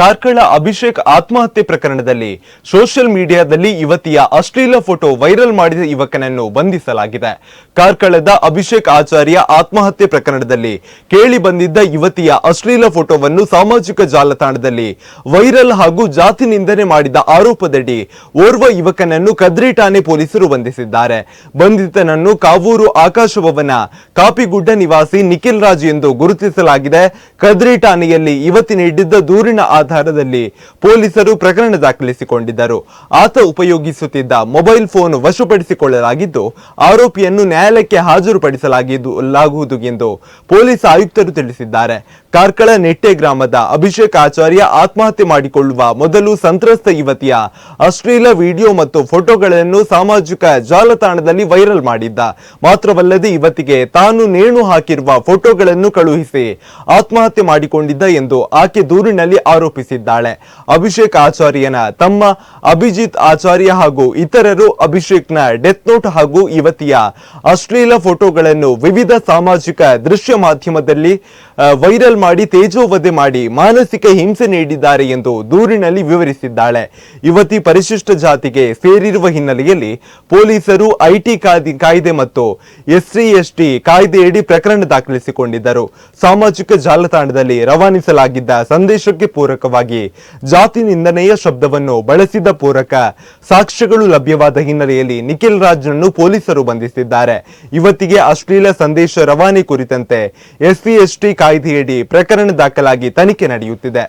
ಕಾರ್ಕಳ ಅಭಿಷೇಕ್ ಆತ್ಮಹತ್ಯೆ ಪ್ರಕರಣದಲ್ಲಿ ಸೋಷಿಯಲ್ ಮೀಡಿಯಾದಲ್ಲಿ ಯುವತಿಯ ಅಶ್ಲೀಲ ಫೋಟೋ ವೈರಲ್ ಮಾಡಿದ ಯುವಕನನ್ನು ಬಂಧಿಸಲಾಗಿದೆ. ಕಾರ್ಕಳದ ಅಭಿಷೇಕ್ ಆಚಾರ್ಯ ಆತ್ಮಹತ್ಯೆ ಪ್ರಕರಣದಲ್ಲಿ ಕೇಳಿ ಬಂದಿದ್ದ ಯುವತಿಯ ಅಶ್ಲೀಲ ಫೋಟೋವನ್ನು ಸಾಮಾಜಿಕ ಜಾಲತಾಣದಲ್ಲಿ ವೈರಲ್ ಹಾಗೂ ಜಾತಿ ನಿಂದನೆ ಮಾಡಿದ ಆರೋಪದಡಿ ಓರ್ವ ಯುವಕನನ್ನು ಕದ್ರಿ ಠಾಣೆ ಪೊಲೀಸರು ಬಂಧಿಸಿದ್ದಾರೆ. ಬಂಧಿತನನ್ನು ಕಾವೂರು ಆಕಾಶಭವನ ಕಾಪಿಗುಡ್ಡ ನಿವಾಸಿ ನಿಖಿಲ್ ರಾಜ್ ಎಂದು ಗುರುತಿಸಲಾಗಿದೆ. ಕದ್ರಿ ಠಾಣೆಯಲ್ಲಿ ಯುವತಿ ನೀಡಿದ್ದ ದೂರಿನ ಆಧಾರದಲ್ಲಿ ಪೊಲೀಸರು ಪ್ರಕರಣ ದಾಖಲಿಸಿಕೊಂಡಿದ್ದರು. ಆತ ಉಪಯೋಗಿಸುತ್ತಿದ್ದ ಮೊಬೈಲ್ ಫೋನ್ ವಶಪಡಿಸಿಕೊಳ್ಳಲಾಗಿದ್ದು, ಆರೋಪಿಯನ್ನು ನ್ಯಾಯಾಲಯಕ್ಕೆ ಹಾಜರುಪಡಿಸಲಾಗಿದ್ದು ಎಂದು ಪೊಲೀಸ್ ಆಯುಕ್ತರು ತಿಳಿಸಿದ್ದಾರೆ. ಕಾರ್ಕಳ ನೆಟ್ಟೆ ಗ್ರಾಮದ ಅಭಿಷೇಕ್ ಆಚಾರ್ಯ ಆತ್ಮಹತ್ಯೆ ಮಾಡಿಕೊಳ್ಳುವ ಮೊದಲು ಸಂತ್ರಸ್ತ ಯುವತಿಯ ಅಶ್ಲೀಲ ವಿಡಿಯೋ ಮತ್ತು ಫೋಟೋಗಳನ್ನು ಸಾಮಾಜಿಕ ಜಾಲತಾಣದಲ್ಲಿ ವೈರಲ್ ಮಾಡಿದ್ದ. ಮಾತ್ರವಲ್ಲದೆ ಯುವತಿಗೆ ತಾನು ನೇಣು ಹಾಕಿರುವ ಫೋಟೋಗಳನ್ನು ಕಳುಹಿಸಿ ಆತ್ಮಹತ್ಯೆ ಮಾಡಿಕೊಂಡಿದ್ದ ಎಂದು ಆಕೆ ದೂರಿನಲ್ಲಿ ಆರೋಪಿಸಿದ್ದಾಳೆ ಅಭಿಷೇಕ್ ಆಚಾರ್ಯನ ತಮ್ಮ, ಅಭಿಜಿತ್ ಆಚಾರ್ಯ ಹಾಗೂ ಇತರರು ಅಭಿಷೇಕ್ನ ಡೆತ್ ನೋಟ್ ಹಾಗೂ ಯುವತಿಯ ಅಶ್ಲೀಲ ಫೋಟೋಗಳನ್ನು ವಿವಿಧ ಸಾಮಾಜಿಕ ದೃಶ್ಯ ಮಾಧ್ಯಮದಲ್ಲಿ ವೈರಲ್ ಮಾಡಿ ತೇಜೋವಧೆ ಮಾಡಿ ಮಾನಸಿಕ ಹಿಂಸೆ ನೀಡಿದ್ದಾರೆ ಎಂದು ದೂರಿನಲ್ಲಿ ವಿವರಿಸಿದ್ದಾಳೆ. ಯುವತಿ ಪರಿಶಿಷ್ಟ ಜಾತಿಗೆ ಸೇರಿರುವ ಹಿನ್ನೆಲೆಯಲ್ಲಿ ಪೊಲೀಸರು ಐಟಿ ಕಾಯ್ದೆ ಮತ್ತು ಎಸ್ಸಿ, ಎಸ್ಟಿ ಕಾಯ್ದೆಯಡಿ ಪ್ರಕರಣ ದಾಖಲಿಸಿಕೊಂಡಿದ್ದರು. ಸಾಮಾಜಿಕ ಜಾಲತಾಣದಲ್ಲಿ ರವಾನಿಸಲಾಗಿದ್ದ ಸಂದೇಶಕ್ಕೆ ಪೂರಕವಾಗಿ ಜಾತಿ ನಿಂದನೆಯ ಶಬ್ದವನ್ನು ಬಳಸಿದ ಪೂರಕ ಸಾಕ್ಷ್ಯಗಳು ಲಭ್ಯವಾದ ಹಿನ್ನೆಲೆಯಲ್ಲಿ ನಿಖಿಲ್ ರಾಜ್ನನ್ನು ಪೊಲೀಸರು ಬಂಧಿಸಿದ್ದಾರೆ. ಇವತ್ತಿಗೆ ಅಶ್ಲೀಲ ಸಂದೇಶ ರವಾನೆ ಕುರಿತಂತೆ ಎಸ್ಸಿ, ಎಸ್ಟಿ ಕಾಯ್ದೆಯಡಿ ಪ್ರಕರಣ ದಾಖಲಾಗಿ ತನಿಖೆ ನಡೆಯುತ್ತಿದೆ.